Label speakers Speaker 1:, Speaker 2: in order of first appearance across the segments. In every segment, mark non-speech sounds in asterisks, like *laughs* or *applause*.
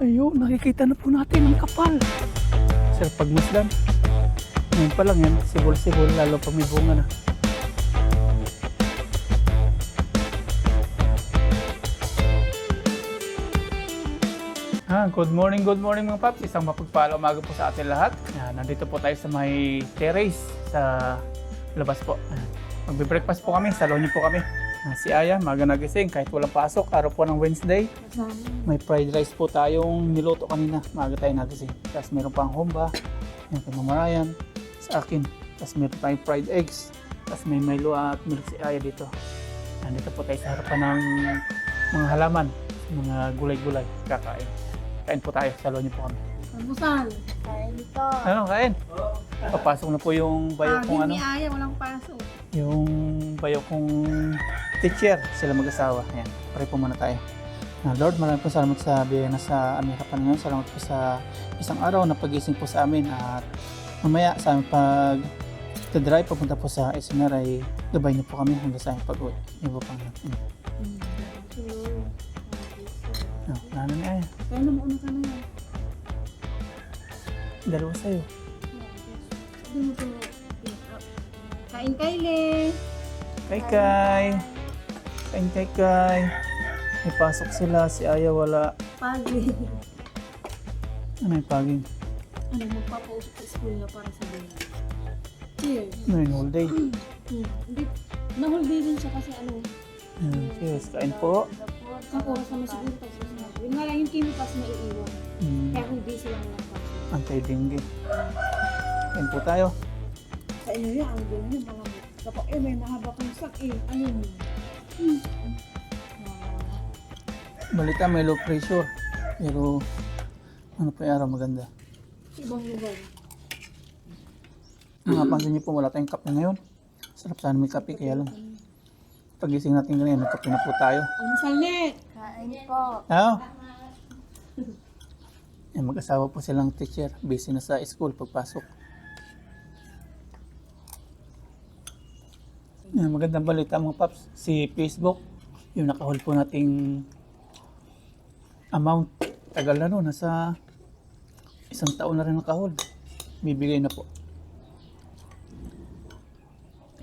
Speaker 1: Ayun, nakikita na po natin ang kapal. Sir, pagmasdan. Ngayon pa lang yan, sibol-sibol, lalo pag may bunga na. Ah, good morning, good morning mga paps. Isang mapagpala umaga po sa atin lahat. Yan, nandito po tayo sa may terrace sa labas po. Ah, Magbe-breakfast po kami, sa lonyo po kami. Ah, si Aya, maga nagising kahit walang pasok, araw po ng Wednesday. May fried rice po tayong niluto kanina. Maaga tayo nagising. Tapos meron pang humba. Yung kay Mama Ryan. Sa akin. Tapos meron tayong fried eggs. Tapos may Milo at milk si Aya dito. Nandito po tayo sa harapan ng mga halaman. Mga gulay-gulay. Kakain. Kain po tayo. Salo niyo po kami.
Speaker 2: Almusal. Kain ito.
Speaker 1: Ano, kain? Papasok na po yung bayo
Speaker 2: Ah,
Speaker 1: kong ano.
Speaker 2: ni Aya, walang pasok.
Speaker 1: Yung bayo kong teacher. Sila mag-asawa. Ayan. Pray po muna tayo. Ah, Lord, maraming po salamat sa biyaya na sa aming harapan ngayon. Salamat po sa isang araw na pagising po sa amin at mamaya sa aming pag drive papunta po sa SNR ay gabay niyo po kami hanggang sa aming pag-uwi. Yung po pang mm. Ah, Nano ni Aya.
Speaker 2: Kaya na mauna ka na yan.
Speaker 1: Dalawa sa'yo.
Speaker 2: Kain Kylie.
Speaker 1: Kay Kay. Kain kay Kay. May pasok sila. Si Aya wala.
Speaker 2: Pagi.
Speaker 1: Ano yung paging?
Speaker 2: ano, magpapausap sa school na para sa bayan. Cheers.
Speaker 1: Ano yung whole day?
Speaker 2: Hmm. Hindi. Nahuldi din siya kasi ano.
Speaker 1: Mm, cheers. Kain po.
Speaker 2: Sa oras naman siguro pag susunod. Yun nga lang yung chemicals na iiwan.
Speaker 1: Mm,
Speaker 2: Kaya hindi sila nagpasok.
Speaker 1: anti-dengue. Kain po tayo.
Speaker 2: Sa inyo yan, ang gano'n yung mga kapag eh may mahaba kang sak eh. Ayun. Hmm.
Speaker 1: Balita may low pressure. Pero ano po yung araw maganda.
Speaker 2: ibang lugar.
Speaker 1: Napansin niyo po wala tayong kape ngayon. Sarap sana may kape kaya lang. Pagising natin ganyan, nagkape na po tayo.
Speaker 2: Almusal net. Kain po.
Speaker 1: Oo. Eh, mag-asawa po silang teacher. Busy na sa school pagpasok. Yan, magandang balita mga paps. Si Facebook, yung nakahol po nating amount. Tagal na no, nasa isang taon na rin nakahol. Bibigay na po.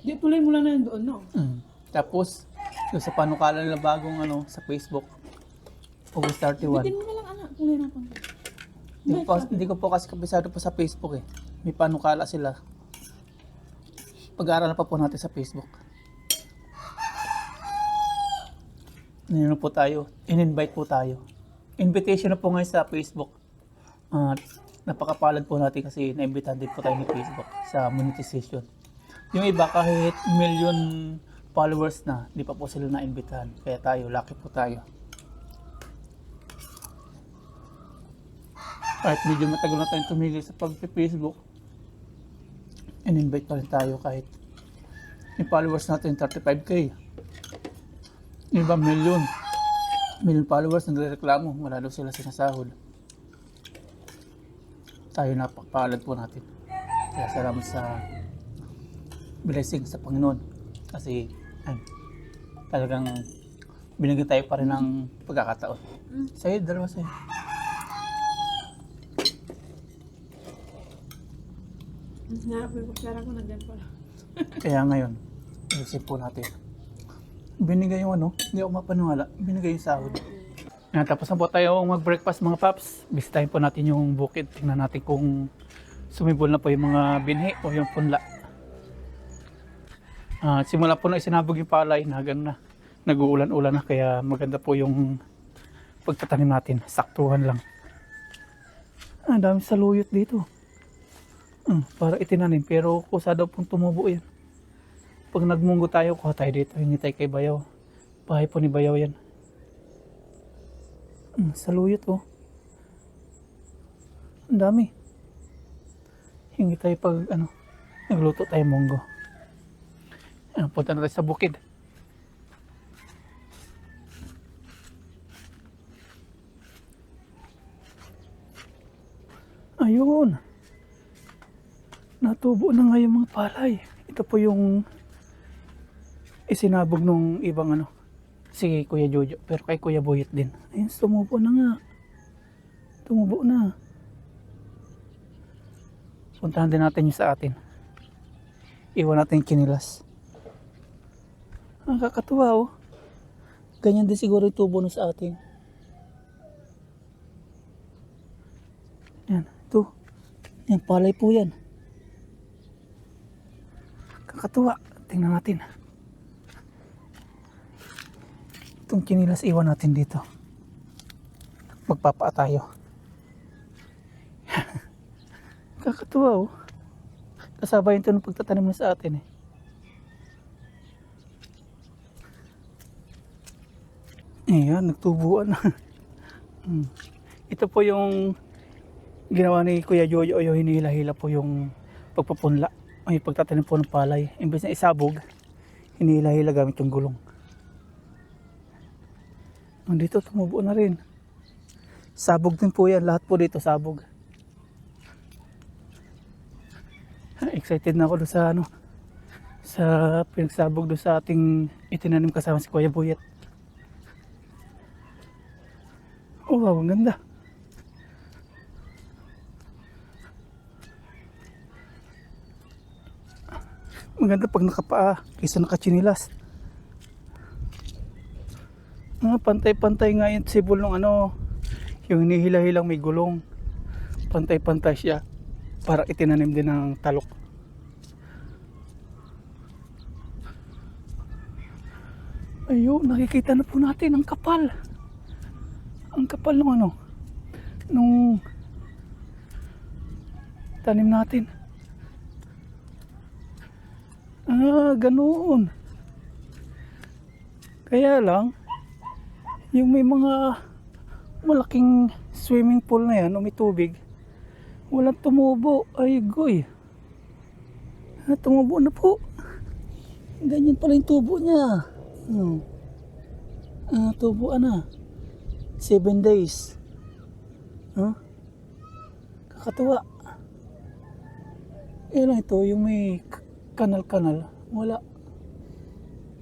Speaker 2: Di tuloy mo lang na yun doon, no?
Speaker 1: Mm. Tapos, yung sa panukala nila bagong ano, sa Facebook, August 31.
Speaker 2: Bitin mo na lang, anak. Tuloy natin.
Speaker 1: Hindi ko, hindi ko po kasi kabisado po sa Facebook eh. May panukala sila. Pag-aaralan pa po natin sa Facebook. Nino po tayo. In-invite po tayo. Invitation na po ngayon sa Facebook. At napakapalad po natin kasi naimbitahan din po tayo ni Facebook sa monetization. Yung iba kahit million followers na, di pa po sila na-imbitahan. Kaya tayo, lucky po tayo. kahit medyo matagal na tayong tumigil sa pag-Facebook, in-invite pa rin tayo kahit yung followers natin 35k. Yung iba million. Million followers nagre-reklamo. Wala daw sila sinasahod. Tayo napakapalad po natin. Kaya salamat sa blessing sa Panginoon. Kasi ay, talagang binigyan tayo pa rin ng pagkakataon. Sa'yo, dalawa sa'yo.
Speaker 2: Nga, pero kutsara ko nandyan pala.
Speaker 1: Kaya ngayon, isip po natin. Binigay yung ano, hindi ako mapaniwala, binigay yung sahod. Yan, tapos na po tayo mag-breakfast mga paps. Bisitahin po natin yung bukid. Tingnan natin kung sumibol na po yung mga binhi o yung punla. Ah, simula po na isinabog yung palay na ganun na. Nag-uulan-ulan na kaya maganda po yung pagtatanim natin. Saktuhan lang. Ah, dami saluyot dito. Hmm, para itinanim pero kusa daw pong tumubo yan. Pag nagmunggo tayo, kuha tayo dito. Hingi tayo kay Bayaw. Bahay po ni Bayaw yan. Hmm, saluyot oh. Ang dami. Hingi tayo pag ano, nagluto tayo munggo. Ayan, punta na tayo sa bukid. Ayun. Natubo na nga yung mga palay. Ito po yung isinabog nung ibang ano. Si Kuya Jojo. Pero kay Kuya Boyet din. Ayun, tumubo na nga. Tumubo na. Puntahan din natin yung sa atin. Iwan natin kinilas. Ang kakatuwa oh. Ganyan din siguro yung tubo nun sa atin. Yan, ito. Yan, palay po yan. Kakatuwa. Tingnan natin. Itong kinilas iwan natin dito. Magpapaa tayo. *laughs* Kakatuwa oh. Kasabay ito ng pagtatanim mo sa atin eh. Ayan, nagtubuan na. *laughs* Hmm. Ito po yung ginawa ni Kuya Jojo yung hinihila-hila po yung pagpapunla ay pagtatanim po ng palay imbes na isabog hinihila-hila gamit yung gulong nandito tumubo na rin. Sabog din po yan. Lahat po dito sabog. *laughs* Excited na ako doon sa ano sa pinagsabog doon sa ating itinanim kasama si Kuya Buyet. Oh wow ang ganda. Maganda pag nakapaa kaysa nakachinilas. Ah, pantay-pantay nga yung sibol ng ano, yung hinihila-hilang may gulong. Pantay-pantay siya para itinanim din ng talok. Ayun, nakikita na po natin ang kapal. Ang kapal ng ano, nung tanim natin. Ah, ganoon. Kaya lang, yung may mga malaking swimming pool na yan, o may tubig, walang tumubo. Ay, goy. Ah, tumubo na po. Ganyan pala yung tubo niya. Hmm. Ah, tubo na. Seven days. Huh? Kakatuwa. Eh lang ito, yung may k- kanal-kanal. Wala.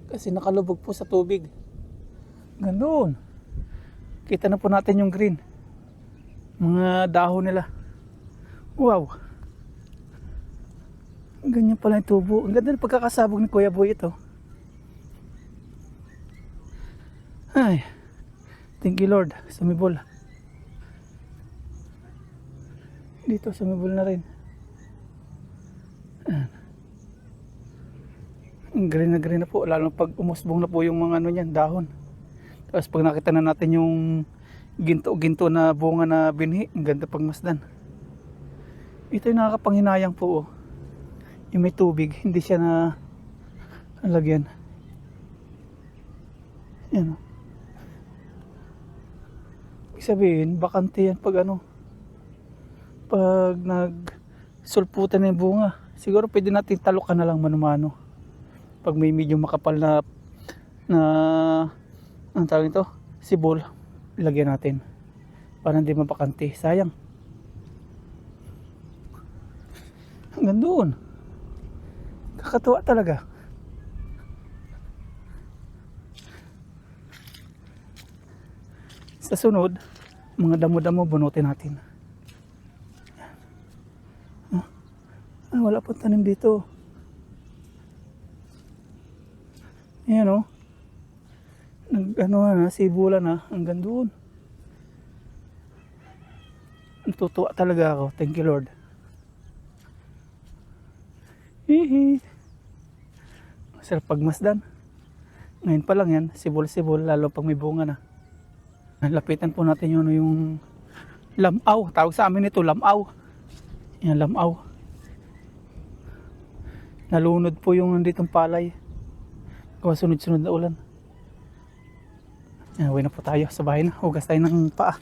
Speaker 1: Kasi nakalubog po sa tubig. Ganoon. Kita na po natin yung green. Mga dahon nila. Wow. Ganyan pala yung tubo. Ang ganda ng pagkakasabog ni Kuya Boy ito. Ay. Thank you Lord. Sumibol. Dito sumibol na rin. Green na green na po. Lalo pag umusbong na po yung mga ano niyan, dahon. Tapos pag nakita na natin yung ginto-ginto na bunga na binhi, ang ganda pagmasdan. Ito yung nakakapanghinayang po. Oh. Yung may tubig, hindi siya na lagyan. Yan. oh. Ibig sabihin, bakante yan pag ano, pag nag sulputan na yung bunga. Siguro pwede natin talukan na lang manumano. Pag may medyo makapal na na ang tawag ito, sibol, ilagyan natin. Para hindi mapakante. Sayang. Hanggang doon. Kakatuwa talaga. Sa sunod, mga damo-damo bunutin natin. Ah, ah, wala pang tanim dito. Ayan o. Nag, ano na, sibula na, hanggang doon. Natutuwa talaga ako. Thank you Lord. Hihi. Masarap pagmasdan. Ngayon pa lang yan, sibol-sibol, lalo pag may bunga na. Lapitan po natin yun yung lamaw. Tawag sa amin ito, lamaw. Yan, lamaw. Nalunod po yung nanditong palay. Gawa sunod-sunod na ulan. Yan, uwi na po tayo sa bahay na. Hugas tayo ng paa.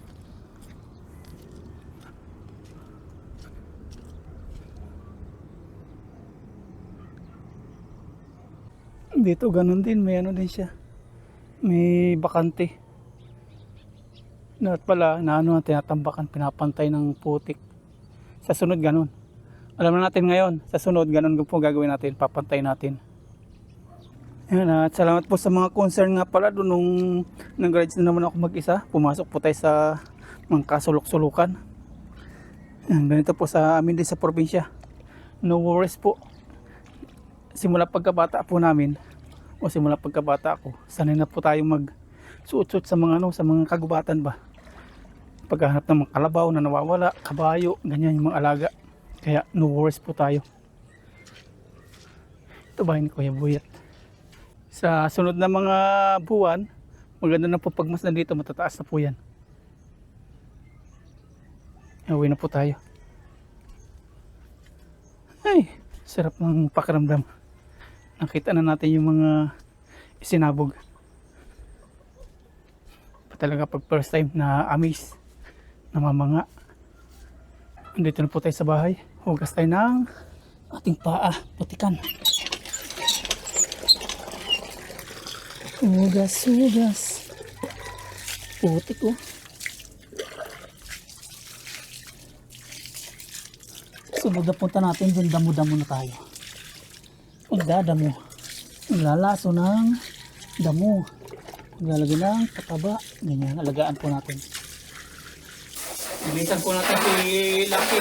Speaker 1: Dito ganun din, may ano din siya. May bakante. Dapat pala, na ano, tinatambakan, pinapantay ng putik. Sa sunod ganun. Alam na natin ngayon, sa sunod ganun po gagawin natin, papantay natin. Yan, at salamat po sa mga concern nga pala doon nung nag-rides na naman ako mag-isa. Pumasok po tayo sa mga kasulok-sulukan. Yan, ganito po sa amin din sa probinsya. No worries po. Simula pagkabata po namin, o simula pagkabata ako, sanay na po tayo mag suot sa mga ano, sa mga kagubatan ba. Paghahanap ng mga kalabaw na nawawala, kabayo, ganyan yung mga alaga. Kaya no worries po tayo. Ito bahay ni Kuya Buyat. Sa sunod na mga buwan, maganda na po pagmasdan dito, matataas na po yan. Uwi na po tayo. Ay, sarap ng pakiramdam. Nakita na natin yung mga isinabog. Talaga pag first time na amis, namamanga. Andito na po tayo sa bahay. Hugas tayo ng ating paa, putikan. Hugas, hugas. Putik oh. Sunod na punta natin dun, damo-damo na tayo. Magdadamo. Maglalaso ng damo. Maglalagay ng pataba. Ganyan, alagaan po natin. Bilisan po natin si Lucky.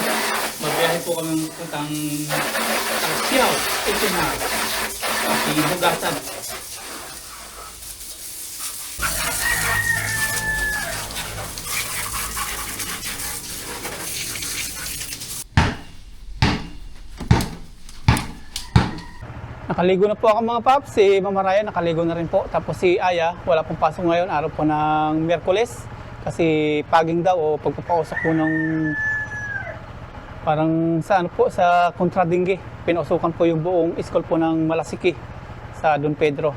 Speaker 1: Magbiyahe po kami puntang Siyaw. Ito na. At Bugasan. Nakaligo na po ako mga paps. Si Mama Ryan nakaligo na rin po. Tapos si Aya, wala pong pasok ngayon. Araw po ng Miyerkules. Kasi paging daw o pagpapausok po ng parang sa ano po, sa Contradingue. Pinausukan po yung buong school po ng Malasiki sa Don Pedro.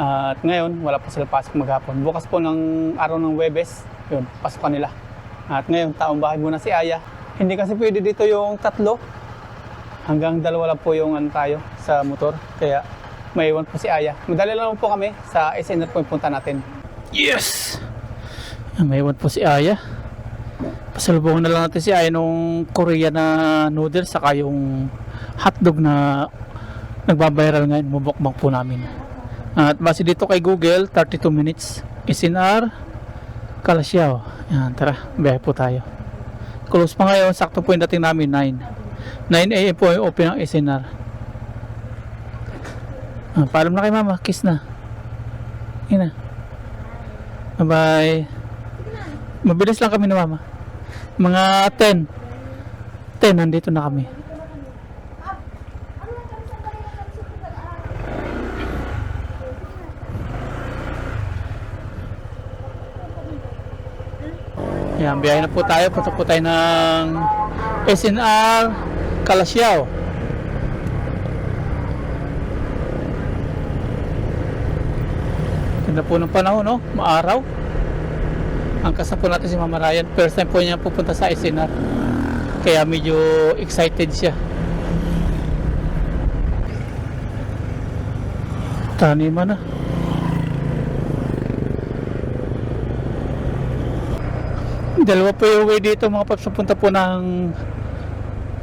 Speaker 1: At ngayon, wala po sila pasok maghapon. Bukas po ng araw ng Webes, yun, pasok nila. At ngayon, taong bahay muna si Aya. Hindi kasi pwede dito yung tatlo. Hanggang dalawa lang po yung ano tayo sa motor. Kaya maiwan po si Aya. Madali lang po kami sa SNR po yung punta natin. Yes! Maiwan po si Aya. Pasalubong na lang natin si Aya nung Korea na noodles saka yung hotdog na nagbabiral ngayon. Mubukbang po namin. At base dito kay Google, 32 minutes. SNR, Kalasyaw. Yan, tara, biyahe po tayo. Close pa ngayon, sakto po yung dating namin, 9. 9 a.m. po yung open ng SNR. Ah, paalam na kay mama, kiss na. Yun na. Bye-bye. Mabilis lang kami na mama. Mga 10. 10, nandito na kami. Yan, biyahe na po tayo. Punta po tayo ng SNR Kalasyaw. Ganda po ng panahon, no? Maaraw. Ang kasama natin si Mama Ryan. First time po niya pupunta sa SNR. Kaya medyo excited siya. Taniman na. Dalawa po yung way dito mga paps. Punta po ng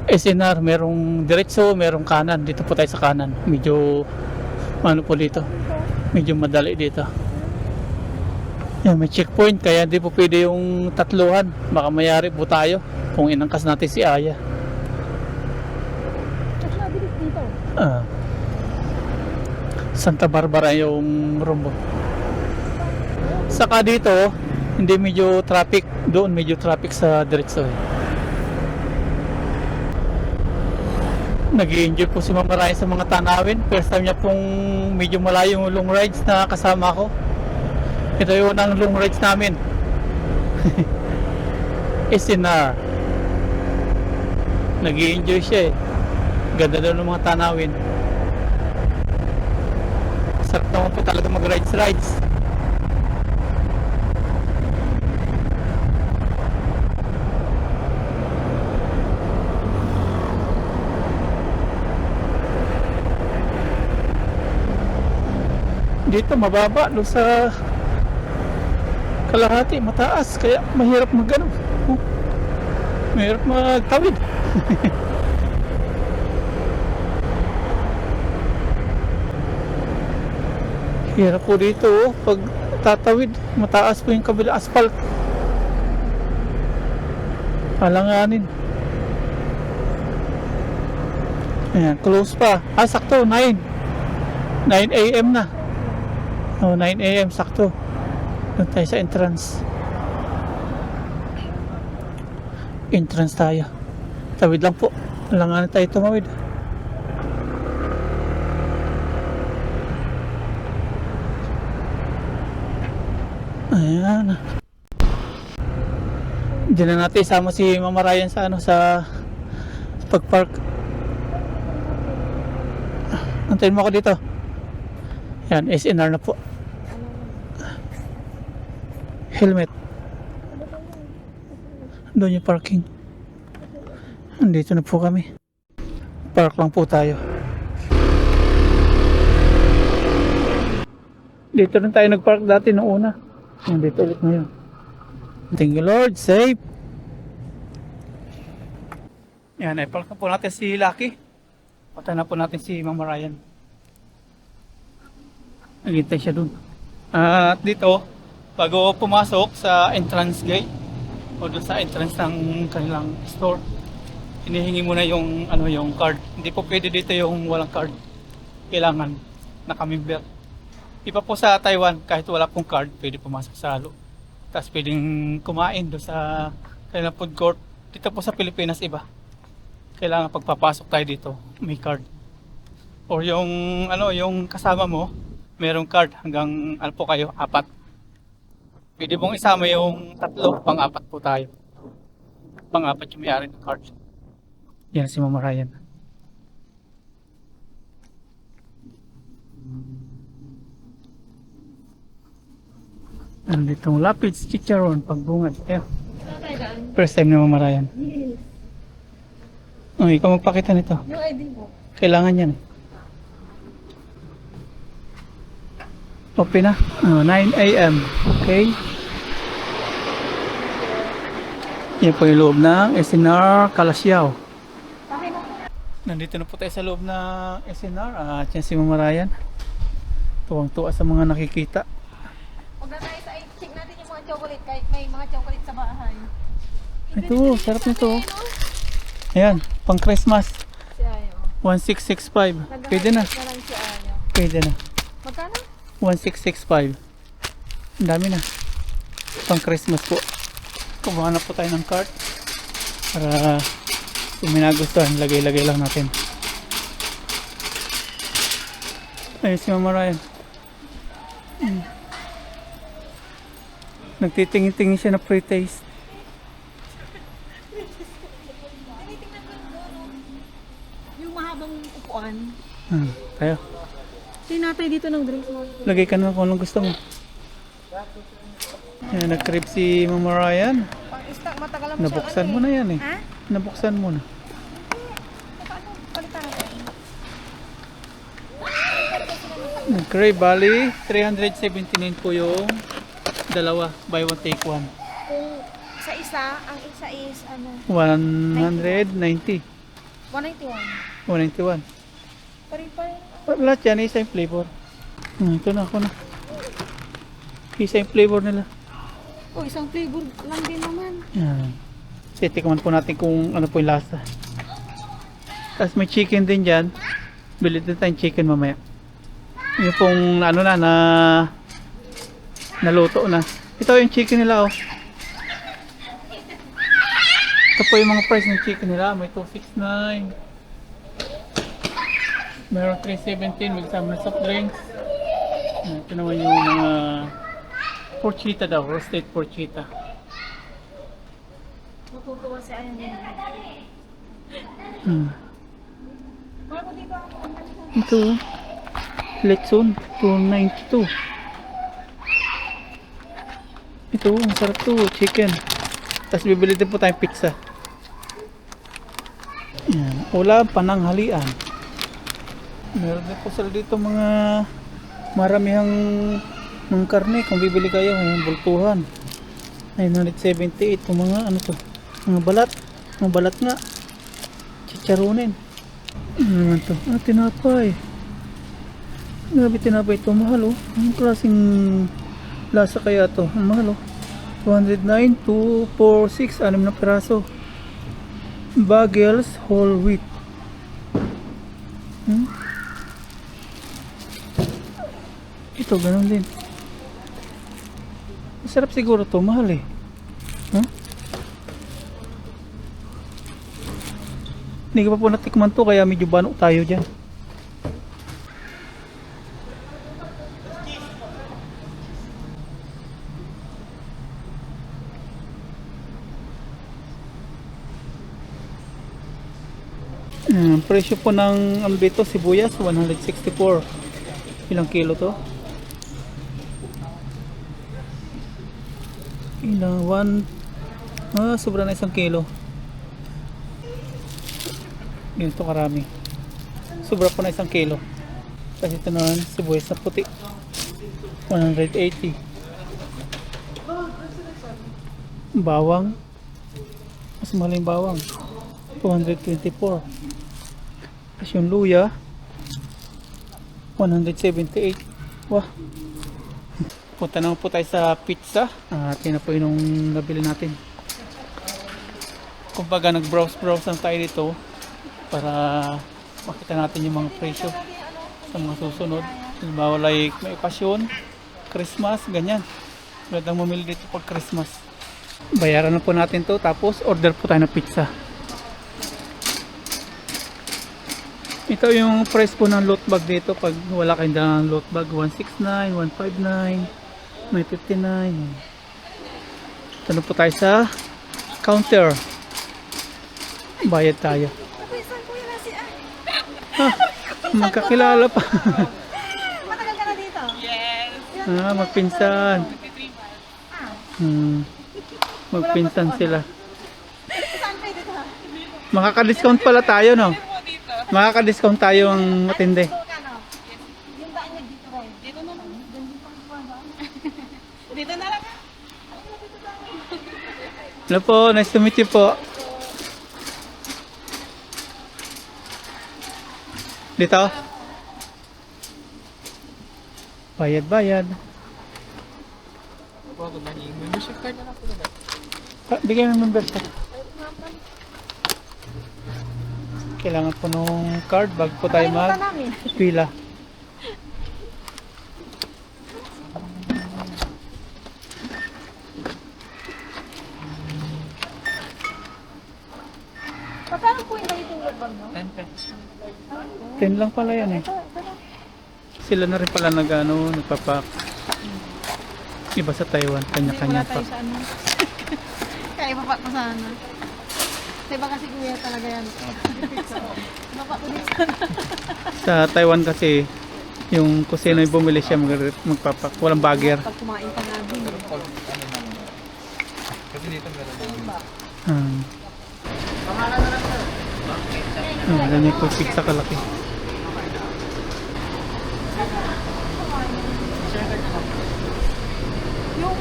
Speaker 1: SNR. Merong diretso, merong kanan. Dito po tayo sa kanan. Medyo ano po dito. Medyo madali dito. Yan, may checkpoint. Kaya hindi po pwede yung tatluhan. Baka mayari po tayo kung inangkas natin si Aya. Ah. Santa Barbara yung rumbo. Saka dito, hindi medyo traffic. Doon medyo traffic sa diretso eh. Nag enjoy po si Mama Ryan sa mga tanawin. First time niya pong medyo malayo yung long rides na kasama ko. Ito yung unang long rides namin. *laughs* SNR. nag enjoy siya eh. Ganda daw ng mga tanawin. Sarap naman po talaga mag-rides rides. Dito mababa doon sa kalahati mataas kaya mahirap magano. Oh, mahirap magtawid. *laughs* Hirap po dito oh, pag tatawid, mataas po yung kabila asphalt. Alanganin. Ayan, close pa. Ah, sakto, 9. 9 a.m. na. Oh, 9 a.m. sakto. Doon tayo sa entrance. Entrance tayo. Tawid lang po. Alanganin tayo tumawid. Ayan. Diyan na natin isama si Mama Ryan sa ano sa pag-park. Antayin mo ako dito. Yan, SNR na po. Helmet. Doon yung parking. Andito na po kami. Park lang po tayo. Dito rin tayo nag-park dati noong una. Nandito ulit ngayon. Thank you Lord, safe. Yan, i-park na po natin si Lucky. Patay na po natin si Mama Ryan. Naghintay siya dun. At dito, bago pumasok sa entrance gate, o sa entrance ng kanilang store, hinihingi mo na yung, ano, yung card. Hindi po pwede dito yung walang card. Kailangan nakamember. Iba po sa Taiwan, kahit wala pong card, pwede pumasok sa loob. Tapos pwedeng kumain doon sa kanilang food court. Dito po sa Pilipinas iba. Kailangan pagpapasok tayo dito, may card. Or yung ano, yung kasama mo, merong card hanggang ano po kayo, apat. Pwede mong isama yung tatlo, pang-apat po tayo. Pang-apat yung may-ari ng card. Yan si Mama Ryan. Nanditong lapid si Chicharon pagbungad. Ayan. First time na Mama Ryan. Oh, ikaw magpakita nito.
Speaker 2: Yung ID mo.
Speaker 1: Kailangan yan. Open na. Oh, 9 a.m. Okay. Yan po yung loob ng SNR Calasiao. Nandito na po tayo sa loob ng SNR. At yan si Mama Ryan. Tuwang-tuwa sa mga nakikita.
Speaker 3: Huwag na tayo sa check natin yung mga chocolate kahit may mga chocolate sa bahay.
Speaker 1: Ito, sarap nito. Ayan, pang Christmas.
Speaker 3: Si Ayo.
Speaker 1: 1665. Pwede na. Pwede na.
Speaker 3: Magkano?
Speaker 1: 1665. Ang dami na. Pang Christmas po. Kumuha na po tayo ng cart. Para kung may nagustuhan, lagay-lagay lang natin. Ayun si Mama Ryan. Mm. Nagtitingin-tingin siya na pre-taste.
Speaker 3: Yung mahabang upuan.
Speaker 1: Hmm, tayo.
Speaker 3: Tinatay dito ng drinks mo.
Speaker 1: Lagay ka na kung anong gusto mo. Ayan, nag-crib si Mama Ryan.
Speaker 3: Pang stock matagal mo
Speaker 1: Nabuksan mo na yan eh.
Speaker 3: Ha?
Speaker 1: Nabuksan mo na. Nag-crib, bali 379 po yung dalawa. Buy one, take one.
Speaker 3: Kung sa isa, ang isa is ano,
Speaker 1: 190.
Speaker 3: 191.
Speaker 1: 191.
Speaker 3: Parin pa rin.
Speaker 1: Pa- Lahat yan, isa yung flavor. Hmm, ito na, ako na. Isa yung flavor nila.
Speaker 3: Oh, isang flavor lang din naman.
Speaker 1: Yan. Kasi tikman po natin kung ano po yung lasa. Tapos may chicken din dyan. Bili din tayong chicken mamaya. Yung pong ano na, na naluto na. Ito yung chicken nila oh. Ito po yung mga price ng chicken nila. May 269. Meron 317. May kasama ng soft drinks. Ito naman yung mga porchita daw. Roasted porchita.
Speaker 3: Matutuwa si Ayo din.
Speaker 1: Hmm. Ito. Lechon. 292. Ito. Ang sarap to. Chicken. Tapos bibili din po tayong pizza. Yan. Ulam, pananghalian. Meron din po sila dito mga maramihang mga karne. Kung bibili kayo, yung bultuhan. 978. Itong mga ano to. Mga balat. Mga balat nga. Chicharonin. Ano naman to? Ah, tinapay. Grabe tinapay ito. Mahal oh. Anong klaseng lasa kaya to? Ang mahal oh. 209, 246, 6 na peraso. Bagels whole wheat. Hmm? Ito, ganun din. Masarap siguro to, mahal eh. Huh? Hindi ko pa po natikman to, kaya medyo bano tayo dyan. Ang presyo po ng ambito sibuyas 164. Ilang kilo to? Ilang one Ah, sobra na isang kilo. Ganito karami. Sobra po na isang kilo. Kasi ito naman sibuyas na puti. 180. Bawang. Mas mahal yung bawang. 224. Tapos yung luya, 178. Wah. Punta naman po tayo sa pizza. At yun na po yung nabili natin. Kumbaga nag-browse-browse lang tayo dito para makita natin yung mga presyo sa mga susunod. Halimbawa like may okasyon, Christmas, ganyan. Tulad ang mamili dito pag Christmas. Bayaran na po natin to tapos order po tayo ng pizza. Ito yung price po ng loot bag dito pag wala kayong dalang loot bag 169, 159, may 59. Ito na po tayo sa counter. Bayad tayo.
Speaker 2: Ah?
Speaker 1: Magkakilala pa.
Speaker 2: Matagal ka na dito?
Speaker 1: ah, magpinsan. Hmm. Magpinsan sila.
Speaker 2: Ha?
Speaker 1: Makaka-discount pala tayo, no? Makaka-discount tayo ang matindi.
Speaker 2: Dito ka no? Yung daan niya dito rin. Dito na lang. Dito na lang ha?
Speaker 1: Hello po, nice to meet you po. Dito? Bayad, bayad.
Speaker 4: Membership card na lang po na
Speaker 1: Ah, bigyan ng membership. Kailangan po nung card bago po tayo
Speaker 2: Nakalimutan
Speaker 1: mag
Speaker 2: namin.
Speaker 1: pila.
Speaker 2: Paano po yung ganitong lubang no?
Speaker 4: 10 pesos.
Speaker 1: 10 lang pala yan eh.
Speaker 2: Na.
Speaker 1: Sila na rin pala nag ano, nagpapak. Iba sa Taiwan, kanya-kanya pa.
Speaker 2: sa ano. *laughs* Kaya ibaba ko sana. Kasi baka si kuya talaga yan. *laughs* Baba ko din sana.
Speaker 1: Sa Taiwan kasi, yung kusino yung bumili siya mag magpapak. Walang bagger.
Speaker 2: Pag kumain.
Speaker 4: Pag ano naman. Kasi dito meron din.
Speaker 1: Hmm. Ah, ganyan po pizza kalaki.
Speaker 2: Yung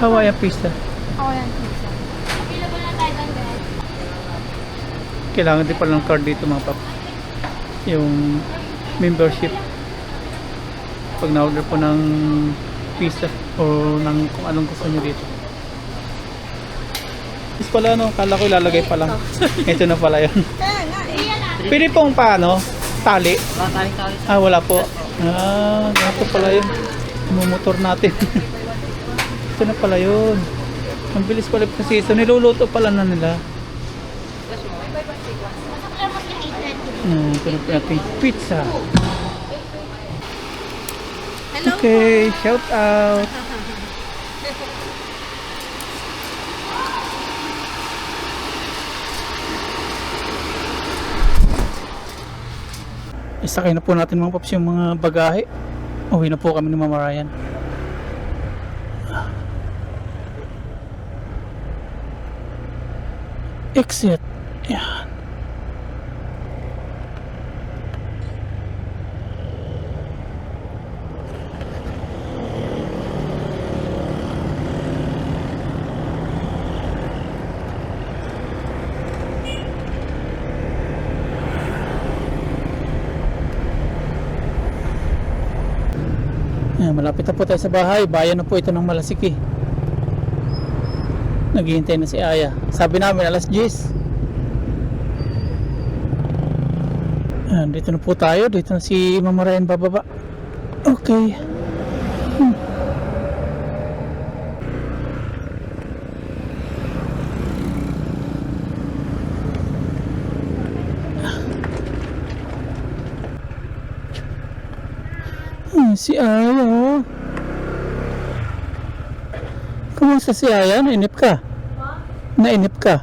Speaker 2: ba?
Speaker 1: Hawaiian pizza.
Speaker 2: Yan. Pizza. Available na tayo doon guys.
Speaker 1: Kailangan din pala ng card dito mga pap. Yung membership. Pag na-order po ng pizza o ng kung anong gusto nyo dito. Is pala no, kala ko ilalagay pa lang. Ito na pala yun.
Speaker 2: Eh.
Speaker 1: Pwede pong paano? Tali?
Speaker 4: Tataling-tali
Speaker 1: Ah, wala po. Ah, ganito pala yun. Mumotor natin. *laughs* Ito na pala yun. Ang bilis pala kasi ito. Niluluto pala na nila. Hmm, ito na po ating pizza.
Speaker 2: Hello
Speaker 1: Okay, shout out. Isakay na po natin mga paps yung mga bagahe. Uwi na po kami ni Mama Ryan. Exit. Yan. Ayan, malapit na po tayo sa bahay. Bayan na po ito ng Malasiki naghihintay na si Aya. Sabi namin alas 10 Ayan, dito na po tayo. Dito na si Mama Ryan bababa. Okay. Hmm. Hmm, hmm si Aya. Oh. Kumusta si Aya? Nainip ka? Nainip ka?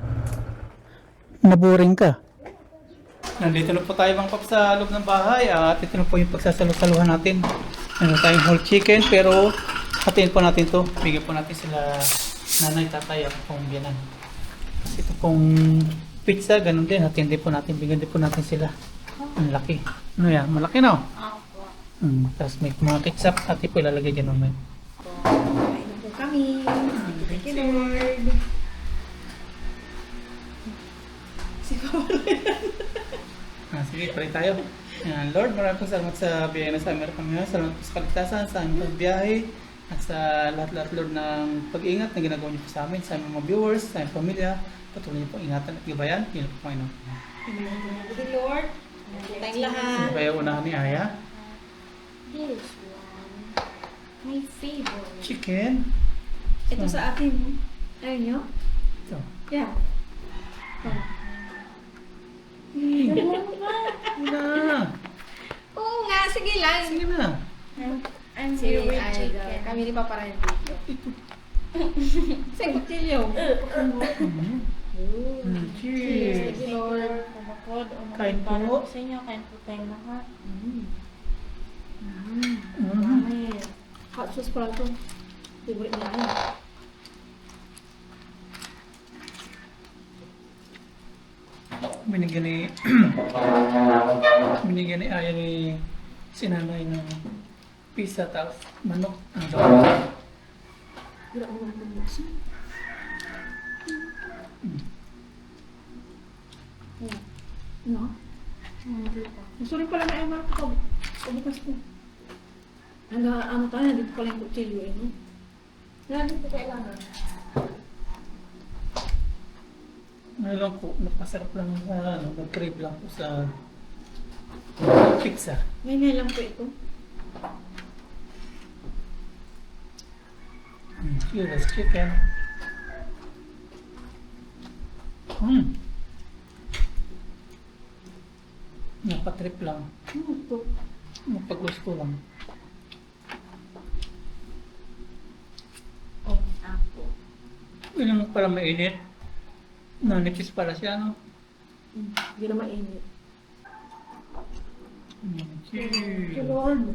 Speaker 1: Naboring ka? Nandito na po tayo mga pap sa loob ng bahay at ito na po yung pagsasalusaluhan natin. Meron tayong whole chicken pero hatiin po natin to. Bigyan po natin sila nanay, tatay at pong biyanan. Kasi ito pong pizza, ganun din. Hatiin din po natin. Bigyan din po natin sila. Ang laki. Ano yan? Malaki na. Hmm. Tapos may mga ketchup at po ilalagay dyan mamaya.
Speaker 2: Kain na po kami. Thank you, Lord. Si *laughs*
Speaker 1: Ah, sige, pray tayo. Ayan, Lord, maraming po salamat sa biyaya na sa amin kami ngayon. Salamat po sa kaligtasan, sa aming pagbiyahe, at sa lahat-lahat, Lord, ng pag-iingat na ginagawa niyo po sa amin, sa aming mga viewers, sa aming pamilya. Patuloy niyo po ingatan at gabayan. Yun po, Panginoon.
Speaker 2: Thank you, Lord. Tayong lahat.
Speaker 1: Ano kaya unahan ni Aya?
Speaker 5: This one. My favorite.
Speaker 1: Chicken.
Speaker 2: Ito sa atin. Ayun nyo?
Speaker 1: Ito.
Speaker 2: Yeah.
Speaker 1: Wala.
Speaker 2: Oo nga, sige lang.
Speaker 1: Sige na.
Speaker 5: I'm
Speaker 2: Si
Speaker 5: very
Speaker 2: Ida.
Speaker 5: chicken.
Speaker 2: Kami ni Papa Ryan dito. Sa kutilyo.
Speaker 1: Mm. Mm, Cheers.
Speaker 5: You, Lord. Kumakod.
Speaker 1: Kain po.
Speaker 5: Sa inyo, kain po tayong lahat.
Speaker 1: Mm.
Speaker 5: Amen.
Speaker 2: Hot sauce pala ito. Favorite niya yun.
Speaker 1: Binigyan ni *clears throat* binigyan ni Aya ni sinanay ng pizza tapos manok. Ang daw.
Speaker 2: Wala ko naman bumuksan. No? Gusto rin pala na ay ko. Pabukas ko. Hanggang ano tayo, dito pala yung kutilyo eh, no? Lagi ko kailangan.
Speaker 1: Ano lang po, napasarap lang sa ano, nag-crave lang po sa pizza.
Speaker 2: May ngay lang po ito.
Speaker 1: Mm, Cheers, chicken. Hmm. Napatrip lang.
Speaker 2: Ano ito?
Speaker 1: Mapag-gusto lang.
Speaker 5: Oh, apple.
Speaker 1: Yun lang pala mainit. Nanipis pala siya, no?
Speaker 2: Hmm, Hindi na mainit.
Speaker 1: Mm,
Speaker 2: you,
Speaker 1: Cheers.
Speaker 2: Lord.